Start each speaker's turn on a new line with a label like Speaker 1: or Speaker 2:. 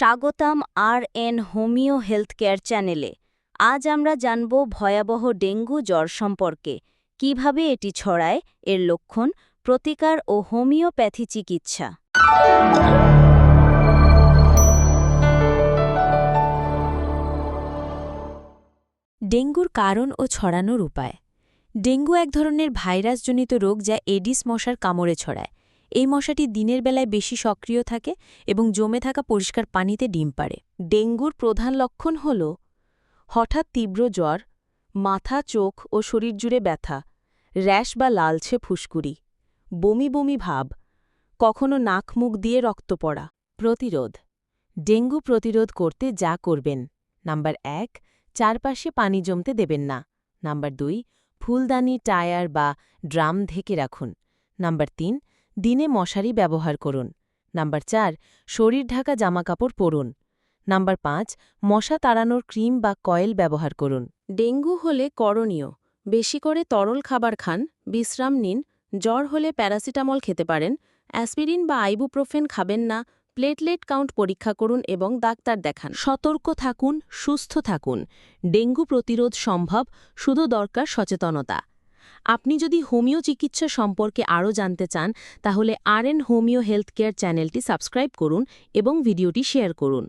Speaker 1: স্বাগতম R N homeo health care চ্যানেলে। আজ আমরা জানব ভয়াবহ ডেঙ্গু জ্বর সম্পর্কে। কীভাবে এটি ছড়ায়, এর লক্ষণ, প্রতিকার ও হোমিওপ্যাথি চিকিৎসা।
Speaker 2: ডেঙ্গুর কারণ ও ছড়ানোর উপায়। ডেঙ্গু এক ধরনের ভাইরাসজনিত রোগ যা এডিস মশার কামড়ে ছড়ায়। এই মশাটি দিনের বেলায় বেশি সক্রিয় থাকে এবং জমে থাকা পরিষ্কার পানিতে ডিম পাড়ে। ডেঙ্গুর প্রধান লক্ষণ হল হঠাৎ তীব্র জ্বর, মাথা, চোখ ও শরীর জুড়ে ব্যথা, র্যাশ বা লালছে ফুসকুড়ি, বমি বমি ভাব, কখনো নাক মুখ দিয়ে রক্ত পড়া। প্রতিরোধ। ডেঙ্গু প্রতিরোধ করতে যা করবেন। নাম্বার এক, চারপাশে পানি জমতে দেবেন না। নাম্বার দুই, ফুলদানি, টায়ার বা ড্রাম ঢেকে রাখুন। নাম্বার তিন দিনে মশারি ব্যবহার করুন। নাম্বার চার শরীর ঢাকা জামাকাপড় পরুন। নাম্বার পাঁচ মশা তাড়ানোর ক্রিম বা কয়েল ব্যবহার করুন। ডেঙ্গু হলে করণীয় বেশি করে তরল খাবার খান বিশ্রাম নিন জ্বর হলে প্যারাসিটামল খেতে পারেন অ্যাসপিরিন বা আইবুপ্রোফেন খাবেন না প্লেটলেট কাউন্ট পরীক্ষা করুন এবং ডাক্তার দেখান। সতর্ক থাকুন সুস্থ থাকুন। ডেঙ্গু প্রতিরোধ সম্ভব শুধু দরকার সচেতনতা। আপনি যদি হোমিও চিকিৎসা সম্পর্কে আরও জানতে চান, তাহলে R N homeo health care চ্যানেলটি সাবস্ক্রাইব করুন এবং ভিডিওটি শেয়ার করুন।